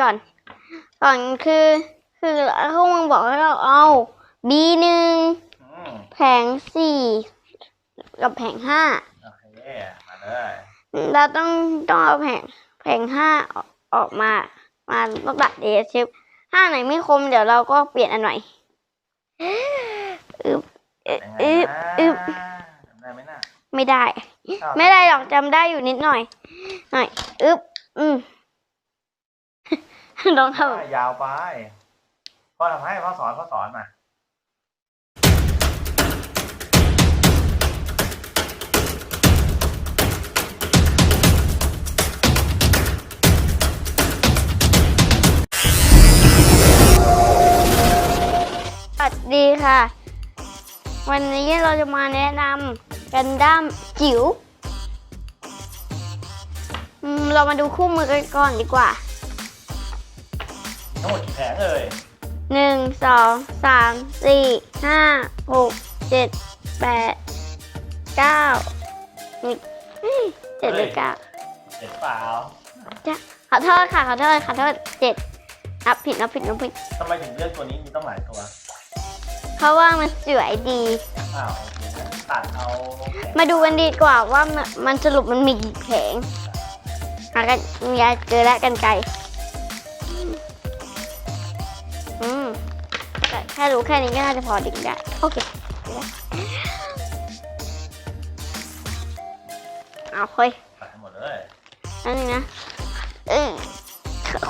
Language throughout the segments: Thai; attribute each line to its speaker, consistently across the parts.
Speaker 1: ก่อน ก่อนคือ คือเขามึงบอกให้เราเอา B หนึ่ง
Speaker 2: อืม
Speaker 1: แผงสี่กับแผงห้า
Speaker 2: โอเคมาเลย
Speaker 1: เราต้องต้องเอาแผงแผงห้าออกออกมา มาต้องตัดเดชิปห้าไหนไม่คมเดี๋ยวเราก็เปลี่ยนอันใหม่อึบอึบ
Speaker 2: ยังไง
Speaker 1: อึบ
Speaker 2: นะ
Speaker 1: อึบ
Speaker 2: จำได้ไหมน่ะ
Speaker 1: ไม่ได้ไม่ได้หรอกจำได้อยู่นิดหน่อย หน่อย อึบอืม ลองท
Speaker 2: อะยาวไปพ่อทำให้พ่อสอนพ่อสอนมาำ
Speaker 1: สวัสดีค่ะ วันนี้เราจะมาแนะนำกันดั้มจิ๋วอืมเรามาดูคู่มือกันก่อนดีกว่า
Speaker 2: ทั้งหมดกี่แผงเอ่ย
Speaker 1: หนึ่งสองสามสี่ห้าหกเจ็ดแปดเก้านี่เจ็ดหรือเก้า
Speaker 2: เจ็ดเปล่า
Speaker 1: จ้ะขอโทษค่ะขอโทษขอโทษเจ็ดนับผิดนับผิดนับผิด
Speaker 2: ทำไมถึงเลือกตัวนี้มีต้องหลายตัว
Speaker 1: เพราะว่ามันสวยดี
Speaker 2: อ้าวโอเคนะตัดเอาแผง
Speaker 1: มาดูกันดีกว่าว่ามันมันสรุปมันมีกี่แผงหากันมีอะไรเจอแล้วกันไกล แต่แค่รู้แค่นี้ก็น่าจะพอดึงได้ โอเค เอาเฮ้ย
Speaker 2: ตัดให้หมดเลย
Speaker 1: นั่นนี่นะเอ้ย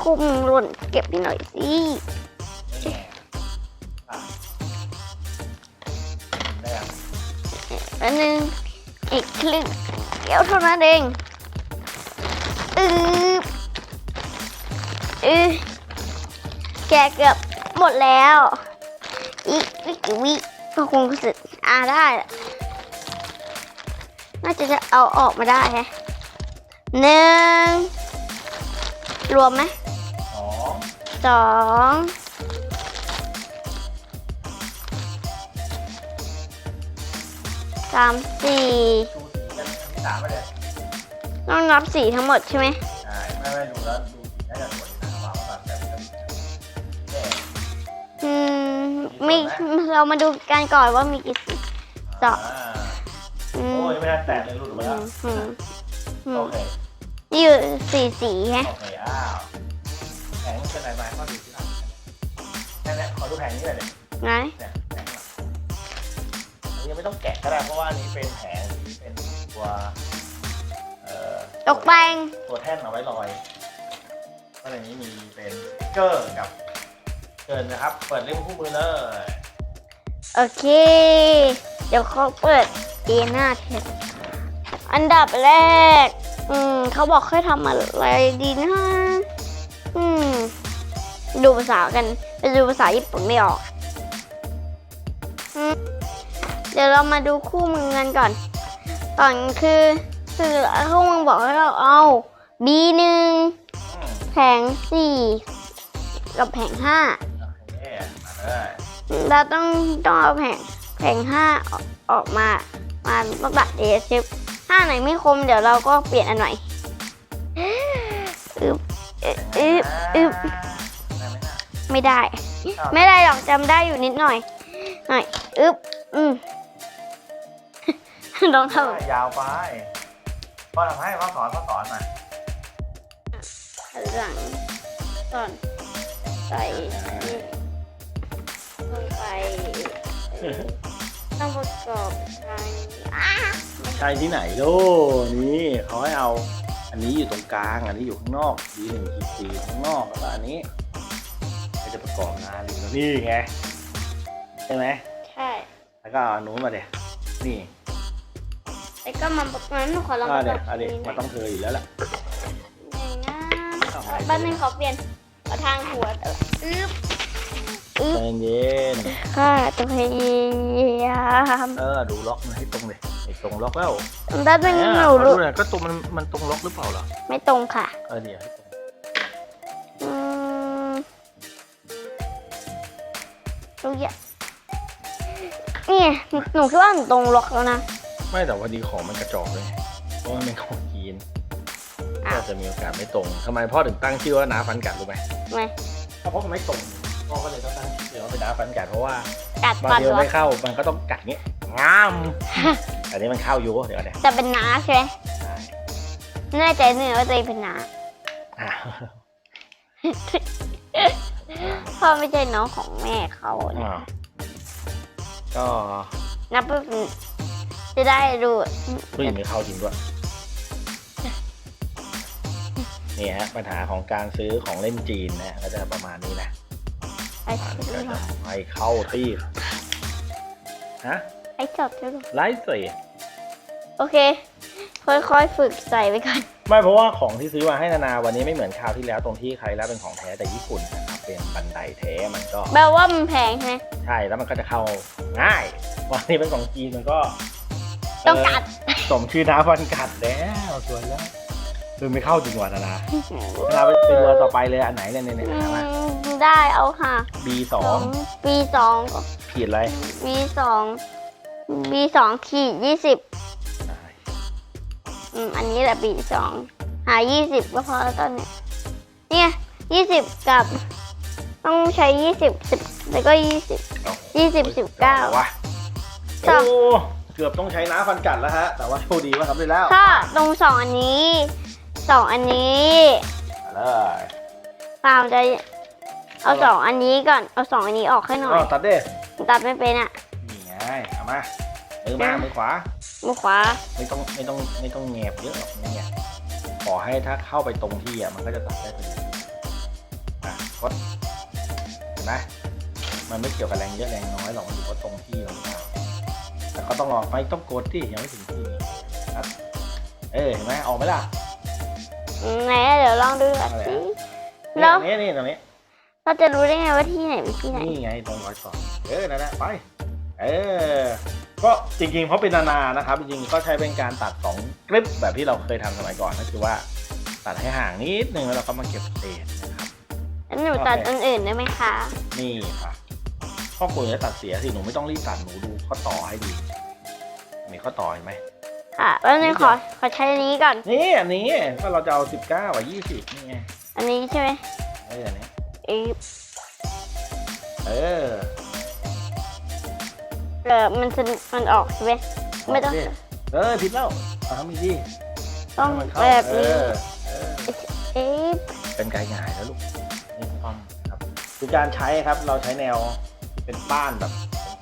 Speaker 1: คุมหล่นเก็บไปหน่อยสิ
Speaker 2: นี่ไงอะได้ยัง
Speaker 1: อันนึงอีกครึ่งเดียวเท่านั้นเองอืออือแกะเกือบหมดแล้ว อีกไม่กี่วิก็คงเสร็จอ่าได้ น่าจะจะเอาออกมาได้ฮะหนึ่งรวมไหม
Speaker 2: สอง
Speaker 1: สามสี่ต้องนับสี่ทั้งหมดใช่ไหม
Speaker 2: ใช่ไม่ไม่ดูแล้วดูสีน่าจะสวย
Speaker 1: มมีเรามาดูกันก่อนว่ามีกี่สีสอง
Speaker 2: อ่า
Speaker 1: อืม
Speaker 2: โอ้ยไม่ได้แตะเลยหลุดออกมา
Speaker 1: อื
Speaker 2: แล้ว
Speaker 1: มอืมอื
Speaker 2: โอ
Speaker 1: ม
Speaker 2: เค
Speaker 1: นี่อยู่สี่สีฮะ
Speaker 2: โอเคอ้าวแผงเป็นอะไรมาก็ดูที่หลังนั่นแหละขอดูแผงนี้หน่อยเลย
Speaker 1: ไง
Speaker 2: เนี่ยแผงหลังอันนี้ยังไม่ต้องแกะก็ได้เพราะว่าอันนี้เป็นแผงที่เป็นตัวเอ่อ
Speaker 1: ตกแต่ง
Speaker 2: ตัวแท่นเอาไว้ลอยก็ในนี้มีเป็นสติ๊กเกอร์กับ เกินนะครับ เปิดเล่มคู่มือเลย
Speaker 1: โอเค เดี๋ยวเขาเปิดเอหน้าเทปอันดับแรก อืมเขาบอกให้ทำอะไรดีนะอืม ดูภาษากันไปดูภาษาญี่ปุ่นไม่ออก เดี๋ยวเรามาดูคู่มือกันก่อนก่อนคือคือเขามึงบอกให้เราเอา B หนึ่งแผงสี่กับแผงห้า เราต้องต้องเอาแผงแผงห้าออกออกมา มาต้องตัดเดชิปห้าไหนไม่คมเดี๋ยวเราก็เปลี่ยนอันใหม่อึบอึบอึบอึบ
Speaker 2: ได้ไหมน่ะ
Speaker 1: ไม่ได้ ไม่ได้หรอกจำได้อยู่นิดหน่อย หน่อยอึบอืมลองท
Speaker 2: ยาวไปพ่อทำให้พ่อสอนพ่อสอนมาำ
Speaker 1: หลังก่อนใส่นี่ลงไป ต้องประกอบใช้อะ
Speaker 2: ใช่ที่ไหนโลนี่เขาให้เอา อันนี้อยู่ตรงกลาง อันนี้อยู่ข้างนอกดีหนึ่งทีสีข้างนอกแล้วก็อันนี้ก็จะประกอบงานอยู่นี่ไงใช่ไหม
Speaker 1: ใช่
Speaker 2: แล้วก็เอาอันนู้นมาเดี๋ยนี่
Speaker 1: แล้วก็มาประกอบนั้นขอลองป
Speaker 2: ก็
Speaker 1: ระก
Speaker 2: เดี๋
Speaker 1: อยบ
Speaker 2: วเอาเดี๋ยว
Speaker 1: นี้ห
Speaker 2: มั
Speaker 1: น่อนย
Speaker 2: ต้องเธออยู่แล้วล่ะ
Speaker 1: ยังไงนะ
Speaker 2: เอาไป
Speaker 1: บ้านนึงขอเปลี่ยนเอาทางหัวเอออึ๊บอึ๊บ
Speaker 2: ใจเย็น
Speaker 1: ค่ะตัวพยายาม
Speaker 2: เออดูล็อกมันให้ตรงเลยไอ้ตรงล็อกแล้ว
Speaker 1: บ้านนึง
Speaker 2: เนี่ย
Speaker 1: หนู
Speaker 2: ขอ
Speaker 1: รู้
Speaker 2: ดูหน่อยก็ตรงมันมันตรงล็อกหรือเปล่าล่ะ
Speaker 1: ไม่ตรงค่ะ
Speaker 2: เออเดี๋ยวให้ตรง
Speaker 1: อืมดูอย่าเนี่ยหนูคิดว่าหนูตรงล็อกแล้วนะ
Speaker 2: ไม่แต่ว่าดีของมันกระจอกเลยเพราะมันเป็นของจีน
Speaker 1: อ้าว
Speaker 2: ก็จะมีโอกาสไม่ตรงทำไมพ่อถึงตั้งชื่อว่าน้าฟันกัดรู้ไหม
Speaker 1: ไม่
Speaker 2: เพราะมันไม่ตรง พ่อก็เลยต้องตั้งชื่อว่าเป็นน้าฟันกัดเพราะว่า
Speaker 1: กัด
Speaker 2: บาง
Speaker 1: ฟัน
Speaker 2: ทีมัน
Speaker 1: วะ
Speaker 2: ไม่เข้ามันก็ต้องกัดเงี้ยงามอันนี้มันเข้าอยู่เดี๋ยวเดี๋ยว
Speaker 1: จะเป็นน้าใช่ไหม
Speaker 2: ใช่
Speaker 1: แน่ใจเนื้อว่าตัวเองเป็นน้า
Speaker 2: อะ
Speaker 1: พ่อไม่ใช่น้องของแม่เขาเนี่ย
Speaker 2: อ้าวก็
Speaker 1: นับว่าจะได้รู้
Speaker 2: ผู้หญิงไม่เข้าจริงด้วยนี่ฮะปัญหาของการซื้อของเล่นจีนนะก็จะประมาณนี้นะ
Speaker 1: ไอ้
Speaker 2: อันนี้ก็จะไม่เข้าที่ฮะ
Speaker 1: ไอ้จดด้วย
Speaker 2: ไลฟ์สิ
Speaker 1: โอเค ค่อยๆฝึกใส่ไปก่อน
Speaker 2: ไม่เพราะว่าของที่ซื้อมาให้นานาวันนี้ไม่เหมือนคราวที่แล้วตรงที่ใครแล้วเป็นของแท้แต่ญี่ปุ่นนะครับเป็นบันไดแท้มันก็
Speaker 1: แปลว่ามันแพงใช่ไหม
Speaker 2: ใช่แล้วมันก็จะเข้าง่ายวันนี้เป็นของจีนมันก็
Speaker 1: ต้องกัด
Speaker 2: เออสมชื่อน้าวันกัดแล้วสวยแล้วคือไม่เข้าจริงว่ะนานานานาไปเป็นตัวต่อไปเลยอันไหนเนี่ยเนี่ยเนี่ย
Speaker 1: อื
Speaker 2: หามา
Speaker 1: ม ได้เอาค่ะ
Speaker 2: B สอ
Speaker 1: สองงปีสอง
Speaker 2: ขีดอะไร
Speaker 1: ปีสองปีสองขีดยี่สิบอืมอันนี้แหละปีสองหายี่สิบก็พอแล้วตอนเนี้ยเนี่ยยี่สิบกับ ต้องใช้ยี่สิบสิบแล้วก็ยี่สิบยี่สิบสิบเก้า
Speaker 2: ว่ะ
Speaker 1: สอง
Speaker 2: โอ้เกือบต้องใช้น้าฟันกัดแล้วฮะ แต่ว่าโชคดีว่าทำได้แล้ว
Speaker 1: ถ้าตรงสองอันนี้สองอันนี้
Speaker 2: มาเลย
Speaker 1: ปาล์มจะ เอาสองอันนี้ก่อน เอาสองอันนี้ออกให้หน่อย
Speaker 2: อ้าวตัดเด้
Speaker 1: ตัดไม่เป็นอะ
Speaker 2: นี่ไงเอามา มือมา มือขวา
Speaker 1: มือขวา
Speaker 2: ไม่ต้องไม่ต้องไม่ต้องแงบเยอะหรอกไม่แงบขอให้ถ้าเข้าไปตรงที่อะมันก็จะตัดได้พอดีอะกดเห็นไหมมันไม่เกี่ยวกับแรงเยอะแรงน้อยหรอกมันอยู่ว่าตรงที่หรือเปล่าแต่ก็ต้องรอไม่ต้องกดที่ยังไม่ถึงที่ครับเออเห็นไหมออกไหมล่ะ
Speaker 1: ไหนเดี๋ยวลองดูหน่อย
Speaker 2: อะไร
Speaker 1: สิ
Speaker 2: อะ
Speaker 1: แล้ว
Speaker 2: นี่นี่ตรงนี้
Speaker 1: เราจะรู้ได้ไงว่าที่ไหนเป็นที่ไหน
Speaker 2: นี่ไงตรงรอยต่อเออนั่นแหละไป เออ ก็จริงๆเพราะเป็นนานานะครับ จริงๆก็ใช้เป็นการตัดสองคลิปแบบที่เราเคยทำสมัยก่อนก็คือว่า ตัดให้ห่างนิดนึงแล้วเราก็มาเก็บเศษนะครับ
Speaker 1: แล้วหนูตัดอันอื่นได้ไหมคะ
Speaker 2: นี่ค่ะพ่อคุณจะตัดเสียสิหนูไม่ต้องรีบตัดหนูดูข้อต่อให้ดีมีข้อต่อเห็นไหม
Speaker 1: ค่ะแล้วนึงขอขอใช้อันนี้ก่อน
Speaker 2: นี่อันนี้ก็เราจะเอาสิบเก้ากับยี่สิบนี่ไง
Speaker 1: อันนี้ใช่ไหม
Speaker 2: เอออันนี้
Speaker 1: เอ๊ะ
Speaker 2: เออ
Speaker 1: เออมันจะมันออกใช่ไหมไม่ต้อง
Speaker 2: เาสิเออผิดแล้วเอาทำอีกที
Speaker 1: ต้อง
Speaker 2: ให้มันเข้า
Speaker 1: แบบ
Speaker 2: เอ
Speaker 1: นี้
Speaker 2: อเออ
Speaker 1: เอ๊ะ
Speaker 2: เป็นไกลหงายแล้วลูกนี่ป้อมครับคือการใช้ครับเราใช้แนวเป็นป้านแบบ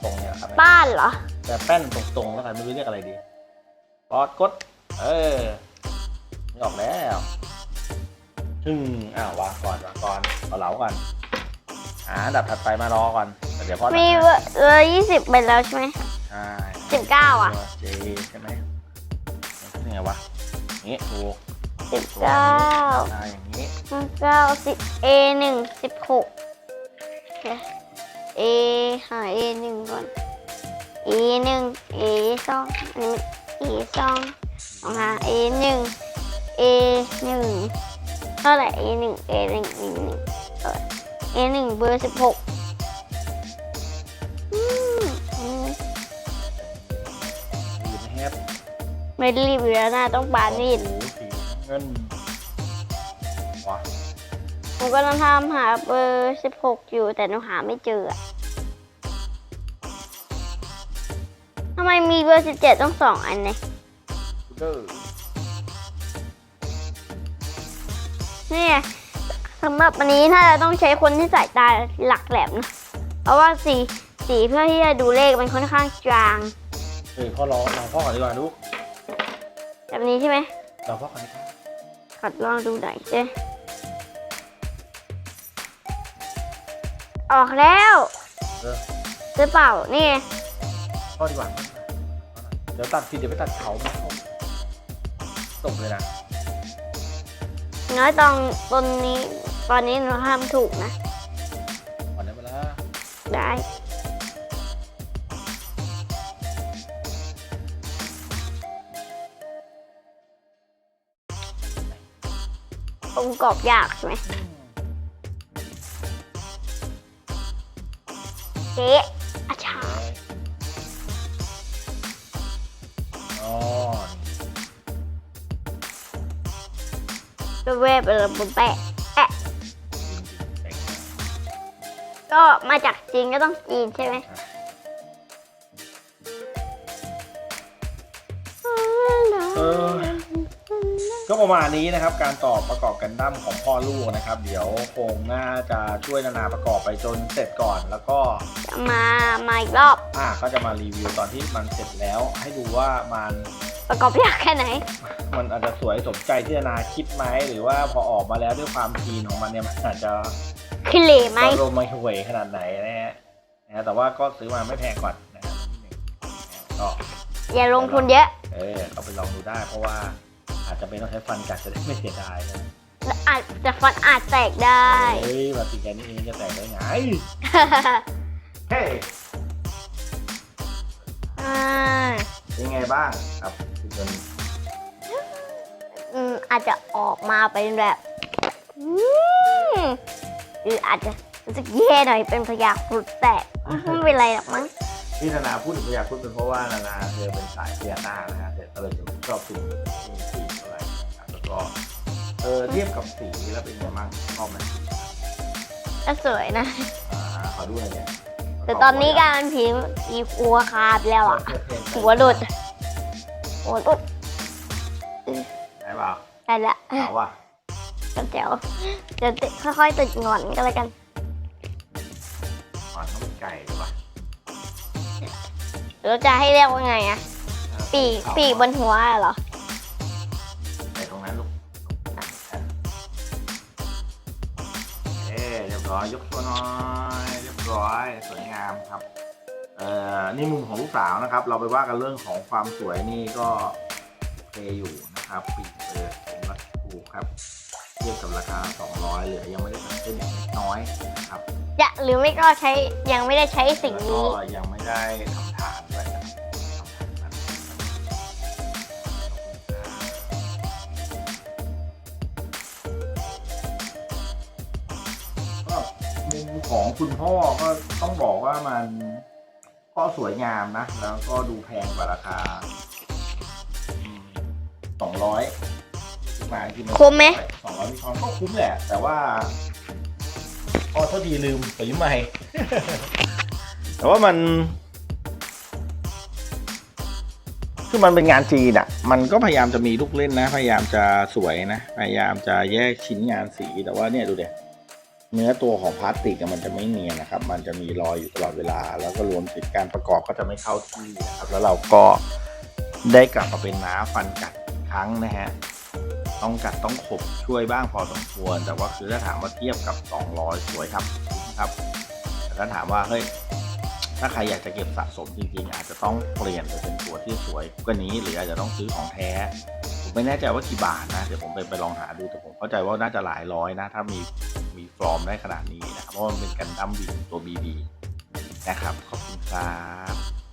Speaker 2: ตรงๆเนี่ยครับ
Speaker 1: บ้านเหรอ
Speaker 2: แต่แป้นตรงๆแล้วกันไม่รู้เรียกอะไรดีกดกด เออนี่ออกแล้ว ซึ่งอ้าววางก่อนวางก่อนเอาเหลาก่อนหาอันดับถัดไปมารอก่อนแต่เดี๋ยวพ่อตัด
Speaker 1: มี
Speaker 2: ให้
Speaker 1: เวอร์เออยี่สิบไปแล้วใช่ไหม
Speaker 2: ใช่
Speaker 1: สิบเก้าอะ
Speaker 2: เจใช่ไหมนี่ไงวะนี่ถูก
Speaker 1: สิบเก้า
Speaker 2: ใช่อย่างนี้
Speaker 1: เก้าสิบเอหนึ่งสิบหกเอหาเอหนึ่งก่อนเอหนึ่งเอสองอันนี้เอสองสองหาเอหนึ่งเอหนึ่งเท่าไหร่เอหนึ่งเอหนึ่งเอหนึ่งเอหนึ่งเบอร์สิบหกอืมอืม
Speaker 2: ยืนแฮป
Speaker 1: ไม่รีบอยู่แล้วนะต้องปานีด
Speaker 2: โอ้โหสีเงินวะ
Speaker 1: ผมกำลังทำหาเบอร์สิบหกอยู่แต่หนูหาไม่เจออะทำไมมีเบอร์สิบเจ็ดต้องสองอันเนี่ย
Speaker 2: เดอร์
Speaker 1: นี่ยสำหรับอันนี้ถ้าจะต้องใช้คนที่สายตาหลักแหลมนะเพราะว่าสีสีเพื่อที่จะดูเลขมันค่อนข้างจาง
Speaker 2: เออพ่อรอรอพ่อก่อนดีกว่าลูก
Speaker 1: แบบนี้ใช่ไหม
Speaker 2: รอพ่อก่อนดีกว่า
Speaker 1: ขอลองดูหน่อยเจ้ออกแล้ว
Speaker 2: เออ
Speaker 1: หรือเปล่านี่ไง
Speaker 2: พ่อดีกว่า เดี๋ยวตัดผิดเดี๋ยวไปตัดเขาไม่เข้าตกเลยนะ
Speaker 1: น้อยตรงตรงนี้ตอนนี้หนูทำถูกนะ
Speaker 2: ก่อนได้เวลา
Speaker 1: ได้ องค์กรอบยากใช่ไหมเจ๊ อ๋
Speaker 2: อ
Speaker 1: เวฟเออบุญแปะแอะก็มาจากจีนก็ต้องจีนใช่ไหม
Speaker 2: เออก็ประมาณนี้นะครับ การต่อประกอบกันดั้มของพ่อลูกนะครับ เดี๋ยวคงน่าจะช่วยนานาประกอบไปจนเสร็จก่อนแล้วก็
Speaker 1: จะมามาอีกรอบ
Speaker 2: อ่าก็จะมารีวิวตอนที่มันเสร็จแล้ว ให้ดูว่ามัน
Speaker 1: ประกอบยากแค่ไหน
Speaker 2: มันอาจจะสวยสมใจที่นานาคิดไหมหรือว่าพอออกมาแล้วด้วยความทีนของมันเนี่ยมันอาจจะ
Speaker 1: คือเหล่ไหม
Speaker 2: อารมณ์มันห่วยขนาดไหนนะฮะนะฮะแต่ว่าก็ซื้อมาไม่แพงก่อนนะครับนิดหนึ่งก็
Speaker 1: อย่าลงทุนเยอะ
Speaker 2: เออเอาไปลองดูได้ เพราะว่าอาจจะเป็นต้องใช้ฟันกัดจะได้ไม่เสียดายนะ
Speaker 1: และอาจจะฟันอาจแตกได้
Speaker 2: เฮ้ยมาติดกันนี่เองจะแต่งได้ไงเฮ้ย
Speaker 1: อ่า
Speaker 2: เป็นไงบ้างครับคุณเงิน
Speaker 1: อืมอาจจะออกมาเป็นแบบอืมหรืออาจจะรู้สึกแย่หน่อยเป็นพยาครุดแตกไม่เป็นไรหรอกมั้ง
Speaker 2: ที่นานาพูดถึงพยาครุดเป็นเพราะว่านานาเธอเป็นสายพยานาคนะฮะเธอก็เลยจะชอบสิ่งสิ่งสีเท่าไหร่นะครับแล้วก็เออเทียบกับสีแล้วเป็นไงบ้างชอบไหม
Speaker 1: ก็สวยนะ
Speaker 2: อ่าขอดูหน่อยเนี่ย
Speaker 1: แต่ตอนนี้กลารผีผีอัวคาไปแล้วอะหัวหลุด หัวหลุด
Speaker 2: ได้เปล่า
Speaker 1: ได้ละ
Speaker 2: เอาว่ะ
Speaker 1: ก็เดี๋ยวเดี๋ยวติดค่อยๆติดงอนก็แล้วกัน
Speaker 2: ก่อนต้องเป็นไก่หรือเปล่า
Speaker 1: หรือจะให้เรียกว่าไงอะปีกปีกบนหัวเหรอ
Speaker 2: ใส่ตรงนั้นลูกเอ๊เรียบร้อยยกตัวน้อย เรียบร้อยสวยงามครับเอ่อ นี่มุมของลูกสาวนะครับ เราไปว่ากันเรื่องของความสวยนี่ก็โอเคอยู่นะครับปีกเออผมว่าถูกครับเทียบกับราคา 200 เหลือยังไม่ได้ตัดเส้นอีกเล็กน้อยนะครับ
Speaker 1: จะหรือไม่ก็ใช้ยังไม่ได้ใช้สิ่ง
Speaker 2: แล้ว
Speaker 1: นี้
Speaker 2: ก็ยังไม่ได้ทำฐานด้วยนะครับทำฐานมันก็มุมของคุณพ่อก็ต้องบอกว่ามัน ก็สวยงามนะ แล้วก็ดูแพงกว่าราคาสองร้อยมาที่น
Speaker 1: คุ้มไหม
Speaker 2: สองร้อยมีทอนก็คุ้มแหละ แต่ว่าพอโทษทีลืมซื้อใหม่ แต่ว่ามันคือมันเป็นงานจีนอะ มันก็พยายามจะมีลูกเล่นนะ พยายามจะสวยนะ พยายามจะแยกชิ้นงานสี แต่ว่าเนี่ยดูเด็ เนื้อตัวของพลาสติกมันจะไม่เนียนนะครับ มันจะมีรอยอยู่ตลอดเวลา แล้วก็รวมถึงการประกอบก็จะไม่เข้าที่นะครับ แล้วเราก็ได้กลับมาเป็นน้าฟันกัดอีกครั้งนะฮะ ต้องกัดต้องขบช่วยบ้างพอสมควร แต่ว่าคือถ้าถามว่าเทียบกับ 200 สวยครับครับ แต่ถ้าถามว่าเฮ้ยถ้าใครอยากจะเก็บสะสมจริงๆ อาจจะต้องเปลี่ยนไปเป็นตัวที่สวยกว่านี้ หรืออาจจะต้องซื้อของแท้ ผมไม่แน่ใจว่ากี่บาทนะ เดี๋ยวผมไปไปลองหาดูแต่ผมเข้าใจว่าน่าจะหลายร้อยนะ ถ้ามี มีฟอร์มได้ขนาดนี้นะครับเพราะมันเป็นกันดั้มบีตัวบีบีนะครับ ขอบคุณครับ